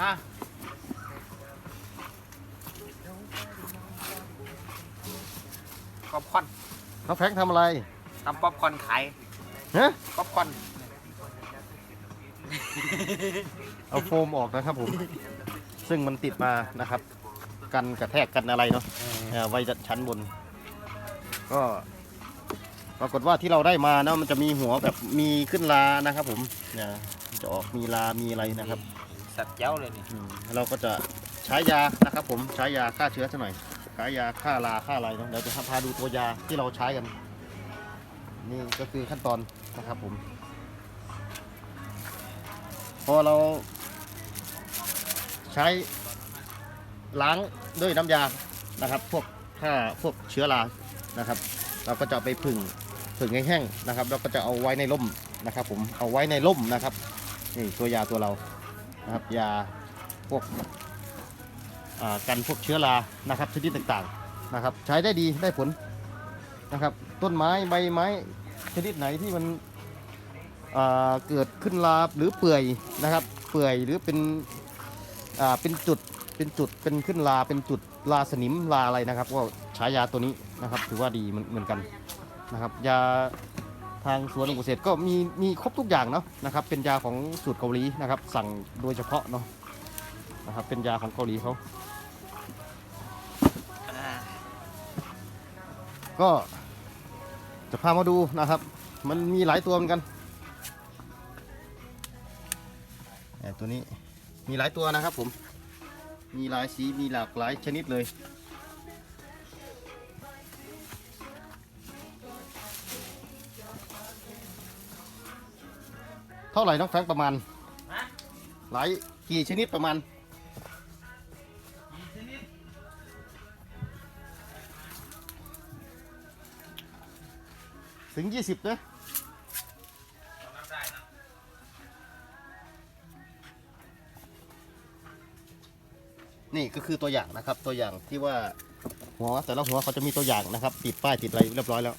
ฮะป๊อปคอร์นน้องแฟรงค์ทำอะไรทำป๊อปคอร์นขายฮะป๊อปคอร์นเอาโฟมออกนะครับผม ซึ่งมันติดมานะครับ กันกระแทกกันอะไรเนาะเอ่อไว้ชั้นบน ก็ปรากฏว่าที่เราได้มาเนาะมันจะมีหัวแบบมีขึ้นลานะครับผมเนี่ย จะออกมีลา มีอะไรนะครับ สัตว์เจ้าเลยนี่อืมเราก็จะใช้ยานะครับ ผมใช้ยาฆ่าเชื้อซะหน่อยใช้ยาฆ่าราฆ่าอะไรเนาะเดี๋ยวจะพาดูตัวยาที่เราใช้กัน นี่ก็คือขั้นตอนนะครับ ผม พอเรา ใช้ล้างด้วยน้ำยานะครับ พวกฆ่าพวกเชื้อรานะครับ เราก็จะเอาไปผึ่งผึ่งให้แห้งนะครับ แล้วก็จะเอาไว้ในร่มนะครับ ผมเอาไว้ในร่มนะครับ นี่ตัวยาตัวเรานะครับยาพวกกันพวกเชื้อรานะครับชนิดต่างๆนะครับ ใช้ได้ดีได้ผลนะครับ ต้นไม้ใบไม้ชนิดไหนที่มันเกิดขึ้นลาหรือเปื่อยนะครับ เปื่อยหรือเป็นเป็นจุดเป็นจุดเป็นขึ้นลาเป็นจุดลาสนิมลาอะไรนะครับ ก็ใช้ยาตัวนี้นะครับ ถือว่าดีเหมือนกันนะครับยา ทางสวนเกษตรก็มีมีครบทุกอย่างเนาะนะครับ เป็นยาของสูตรเกาหลีนะครับ สั่งโดยเฉพาะเนาะนะครับ เป็นยาของเกาหลีเขาก็จะพามาดูนะครับ มันมีหลายตัวเหมือนกันไอ้ตัวนี้มีหลายตัวนะครับผม มีหลายสีมีหลากหลายชนิดเลย เท่าไหร่น้องแฟรงค์ประมาณฮะหลายกี่ชนิดประมาณถึง20นะนับได้นะนี่ก็คือตัวอย่างนะครับ ตัวอย่างที่ว่าหัวแต่ละหัวเขาจะมีตัวอย่างนะครับ ติดป้ายติดอะไรเรียบร้อยแล้ว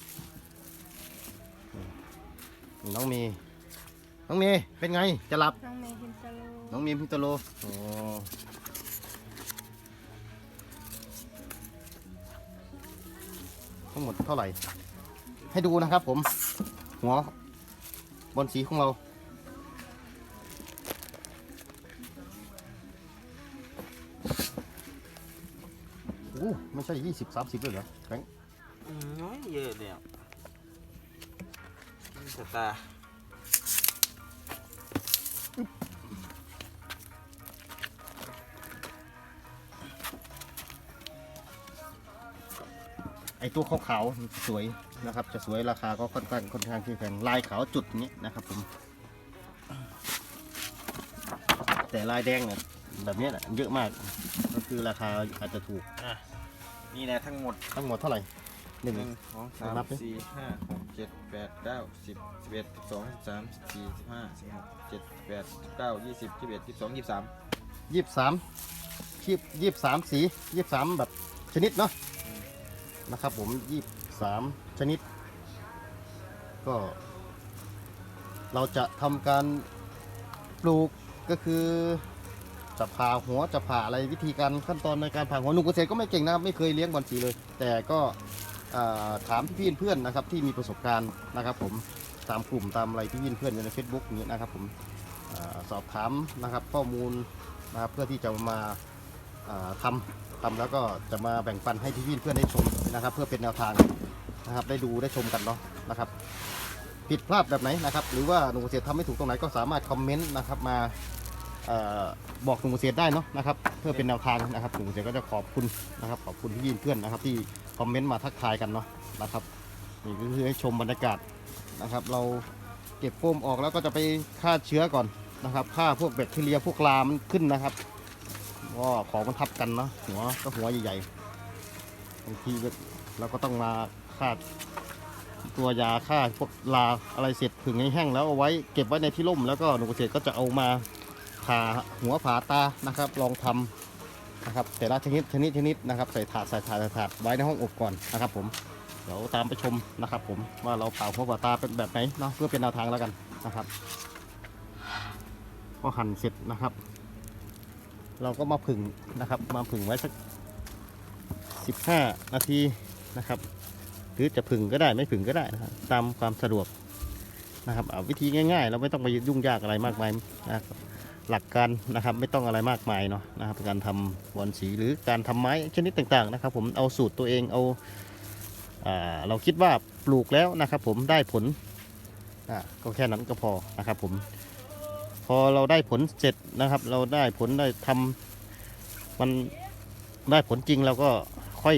นี่น้องเมย์ น้องเมย์เป็นไง จะหลับ น้องเมย์ฮินซาโลน้องเมย์พิมพ์ตโลโอ้ทั้งหมดเท่าไหร่ ให้ดูนะครับผม หัวบนสีของเราอู้ไม่ใช่ยี่สิบสามสิบเลยเหรอแบงค์ อืมน้อยเยอะเลยอะนี่สตาร์ ไอตัวขาวๆสวยนะครับ จะสวยราคาก็ค่อนข้างค่อนข้างที่แพงลายขาวจุดนี้นะครับผม แต่ลายแดงเนี่ยแบบเนี้ยน่ะเยอะมาก ก็คือราคาอาจจะถูกนี่นะทั้งหมดทั้งหมดเท่าไหร่หนึ่งหนึ่งสองสามนับดิสี่ห้าหกเจ็ดแปดเก้าสิบสิบเอ็ดสิบสองสิบสามสิบสี่สิบห้าสิบหกเจ็ดแปดสิบเก้ายี่สิบยี่สิบเอ็ดยี่สิบสองยี่สิบสามยี่สิบสามยี่ยี่สิบสามสียี่สิบสามแบบชนิดเนาะ นะครับ ผมยี่สามชนิด ก็ เราจะทำการปลูกก็คือจะผ่าหัวจะผ่าอะไรวิธีการขั้นตอนในการผ่าหัวหนุ่มเกษตรก็ไม่เก่งนะครับไม่เคยเลี้ยงบอลสีเลย แต่ก็ถามพี่เพื่อนนะครับที่มีประสบการณ์นะครับ ผมตามกลุ่มตามอะไรพี่เพื่อนใน Facebook นี้นะครับ ผมอสอบถามนะครับข้อมูลนะครับเพื่อที่จะมาอ่า ทำแล้วก็จะมาแบ่งปันให้พี่ๆเพื่อนได้ชมนะครับ เพื่อเป็นแนวทางนะครับ ได้ดูได้ชมกันเนาะนะครับ ผิดพลาดแบบไหนนะครับ หรือว่าหนุ่มเกษตรทำไม่ถูกตรงไหนก็สามารถคอมเมนต์นะครับมาเออบอกหนุ่มเกษตรได้เนาะนะครับ เพื่อเป็นแนวทางนะครับหนุ่มเกษตรก็จะขอบคุณนะครับ ขอบคุณพี่ๆเพื่อนนะครับ ที่คอมเมนต์มาทักทายกันเนาะนะครับนี่ก็คือให้ชมบรรยากาศนะครับ เราเก็บโฟมออกแล้วก็จะไปฆ่าเชื้อก่อนนะครับฆ่าพวกแบคทีเรียพวกลามันขึ้นนะครับ ก็ของมันทับกันเนาะหัวก็หัวใหญ่ๆบางทีเราก็ต้องมาฆ่าตัวยาฆ่าพวกลาอะไรเสร็จผึ่งให้แห้งแล้วเอาไว้เก็บไว้ในที่ร่มแล้วก็หนุ่มเกษตรก็จะเอามาผ่าหัวผ่าตานะครับ ลองทำนะครับ แต่ละชนิดชนิดชนิดนะครับใส่ถาดใส่ถาดใส่ถาดไว้ในห้องอบก่อนนะครับ ผมเดี๋ยวตามไปชมนะครับ ผมว่าเราผ่าหัวผ่าตาเป็นแบบไหนเนาะเพื่อเป็นแนวทางแล้วกันนะครับ ก็หั่นเสร็จนะครับ เราก็มาผึ่งนะครับ มาผึ่งไว้สักสิบห้านาทีนะครับ หรือจะผึ่งก็ได้ไม่ผึ่งก็ได้นะครับตามความสะดวกนะครับเอาวิธีง่ายๆ เราไม่ต้องไปยุ่งยากอะไรมากมายนะครับหลักการนะครับไม่ต้องอะไรมากมายเนาะนะครับการทำบอลสีหรือการทำไม้ชนิดต่างๆนะครับ ผมเอาสูตรตัวเองเอาอาเราคิดว่าปลูกแล้วนะครับ ผมได้ผลก็แค่นั้นก็พอนะครับ ผม พอเราได้ผลเสร็จนะครับ เราได้ผลได้ทำมันได้ผลจริงเราก็ค่อย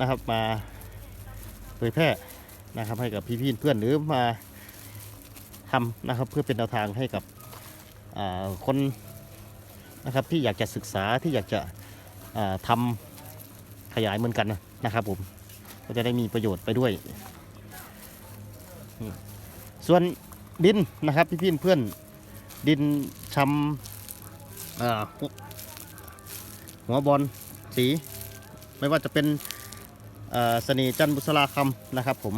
นะครับมาเผยแพร่นะครับ ให้กับพี่ๆเพื่อนหรือมาทำนะครับ เพื่อเป็นแนวทางให้กับคนนะครับที่อยากจะศึกษาที่อยากจะอ่าทำขยายเหมือนกันนะครับผมก็จะได้มีประโยชน์ไปด้วย ส่วน ดินนะครับพี่พี่เพื่อนดินชำอ่าหัวบอลสี ไม่ว่าจะเป็นสน่ห์จันบุษราคำนะครับ ผม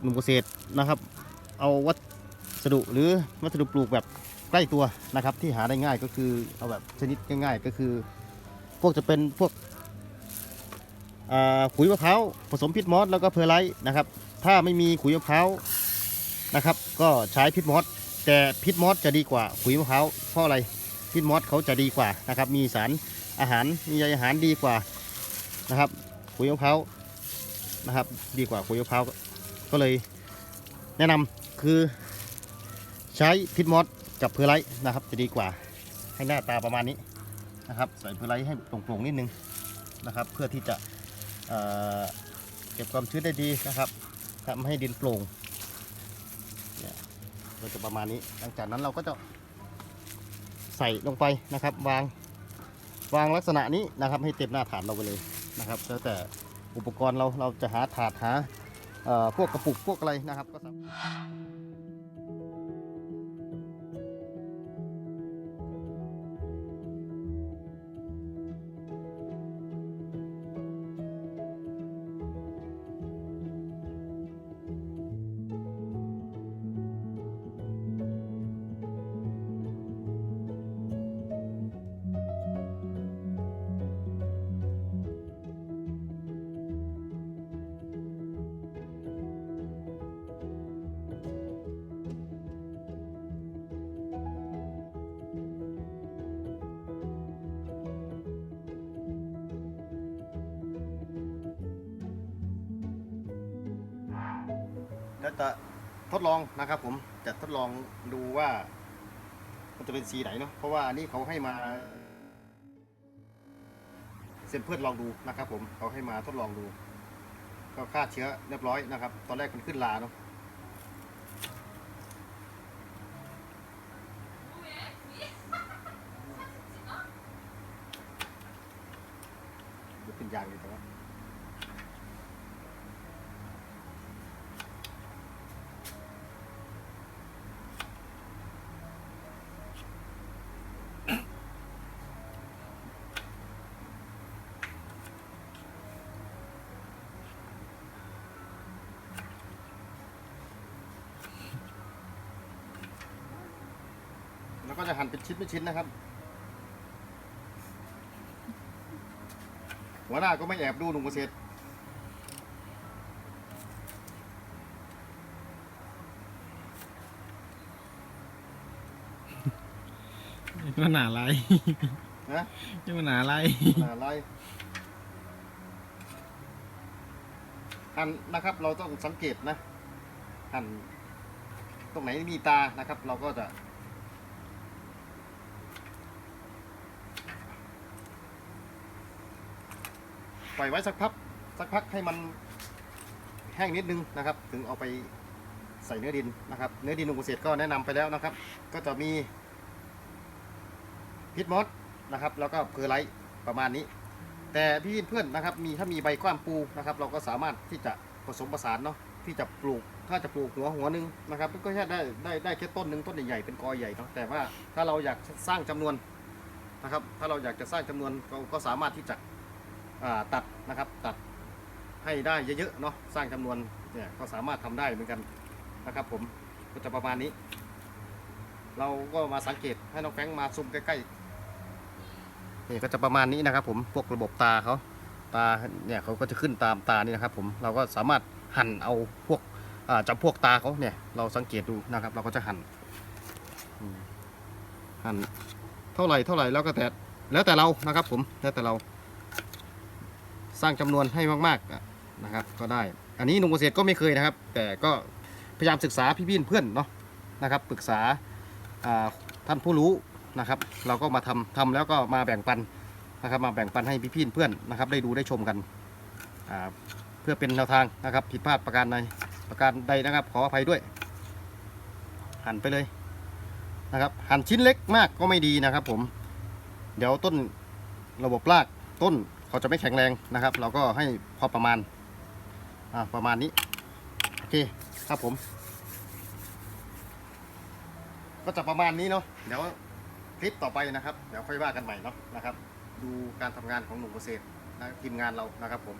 หนุ่มเกษตรนะครับ เอาวัสดุหรือวัสดุปลูกแบบใกล้ตัวนะครับ ที่หาได้ง่ายก็คือเอาแบบชนิดง่ายๆ ก็คือ พวกจะเป็นพวกอ่าขุยมะพร้าวผสมพิษมอสแล้วก็เพอร์ไลท์นะครับ ถ้าไม่มีขุยมะพร้าวนะครับ ก็ใช้พิษมอสแต่พิษมอสจะดีกว่าขุยมะพร้าวเพราะอะไรพิษมอสเขาจะดีกว่านะครับ มีสารอาหารมีใยอาหารดีกว่านะครับ ขุยมะพร้าวนะครับ ดีกว่าขุยมะพร้าวก็เลยแนะนำคือใช้พิษมอสกับเพอร์ไลท์นะครับ จะดีกว่าให้หน้าตาประมาณนี้นะครับ ใส่เพอร์ไลท์ให้โปร่งๆนิดนึงนะครับ เพื่อที่จะเเก็บความชื้นได้ดีนะครับ ทำให้ดินโปร่งเนี่ยเราจะประมาณนี้ หลังจากนั้นเราก็จะใส่ลงไปนะครับ วางวางลักษณะนี้นะครับ ให้เต็มหน้าฐานเราไปเลยนะครับแล้วแต่อุปกรณ์เราเราจะหาถาดหาพวกกระปุกพวกอะไรนะครับก็สามารถ แล้วจะทดลองนะครับ ผมจะทดลองดูว่า มันจะเป็นสีไหนเนาะเพราะว่านนี้เขาให้มาเซมเพื่อนลองดูนะครับ ผมเขาให้มาทดลองดูก็ฆ่าเชื้อเรียบร้อยนะครับ ตอนแรกมันขึ้นลาเนาะเดี๋ยวเป็นยางอยู่แต่ว่า ก็จะหั่นเป็นชิ้นเป็นชิ้นนะครับ หัวหน้าก็ไม่แอบดูหนุ่มเกษตรมันหนาไรนะนี่มันหนาไรอะไรหั่นนะครับ เราต้องสังเกตนะหั่นตรงไหนมีตานะครับ เราก็จะ ปล่อยไว้สักพักสักพักให้มันแห้งนิดนึงนะครับ ถึงเอาไปใส่เนื้อดินนะครับ เนื้อดินลุงเกษตรก็แนะนำไปแล้วนะครับ ก็จะมีพิษมอสนะครับ แล้วก็เพอร์ไลท์ประมาณนี้ แต่พี่เพื่อนนะครับ มีถ้ามีใบกล้ามปูนะครับ เราก็สามารถที่จะผสมผสานเนาะที่จะปลูกถ้าจะปลูกหัวหัวหนึ่งนะครับ ก็แค่ได้ได้ได้แค่ต้นหนึ่งต้นใหญ่ๆเป็นกอใหญ่เนาะแต่ว่าถ้าเราอยากสร้างจำนวนนะครับ ถ้าเราอยากจะสร้างจำนวนเราก็สามารถที่จะ ตัดนะครับตัดให้ได้เยอะๆเนาะสร้างจำนวนเนี่ยก็สามารถทำได้เหมือนกันนะครับ ผมก็จะประมาณนี้ เราก็มาสังเกตให้น้องแฟงมาซูมใกล้ๆนี่ก็จะประมาณนี้นะครับ ผมพวกระบบตาเขาตาเนี่ยเขาก็จะขึ้นตามตานี่นะครับ ผมเราก็สามารถหั่นเอาพวกอ่าจำพวกตาเขาเนี่ยเราสังเกตดูนะครับ เราก็จะหั่นหั่นเท่าไหร่เท่าไหร่แล้วก็แต่แล้วแต่เรานะครับ ผมแล้วแต่เรา สร้างจำนวนให้มากๆนะครับ ก็ได้ อันนี้หนุ่มเกษตรก็ไม่เคยนะครับ แต่ก็พยายามศึกษาพี่ๆเพื่อนเนาะนะครับปรึกษาท่านผู้รู้นะครับ เราก็มาทำทำแล้วก็มาแบ่งปันนะครับ มาแบ่งปันให้พี่ๆเพื่อนนะครับ ได้ดูได้ชมกันเพื่อเป็นแนวทางนะครับผิดพลาดประการใดประการใดนะครับ ขออภัยด้วย หั่นไปเลยนะครับ หั่นชิ้นเล็กมากก็ไม่ดีนะครับ ผม เดี๋ยวต้นระบบรากต้น เขาจะไม่แข็งแรงนะครับ เราก็ให้พอประมาณอ่าประมาณนี้โอเคครับผม ก็จะประมาณนี้เนาะเดี๋ยวคลิปต่อไปนะครับ เดี๋ยวค่อยว่ากันใหม่เนาะนะครับ ดูการทำงานของหนุ่มเกษตรนะทีมงานเรานะครับผม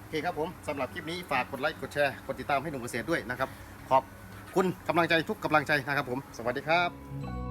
โอเคครับผมสำหรับคลิปนี้ฝากกดไลค์กดแชร์กดติดตามให้หนุ่มเกษตรด้วยนะครับ ขอบคุณกำลังใจทุกกำลังใจนะครับผม สวัสดีครับ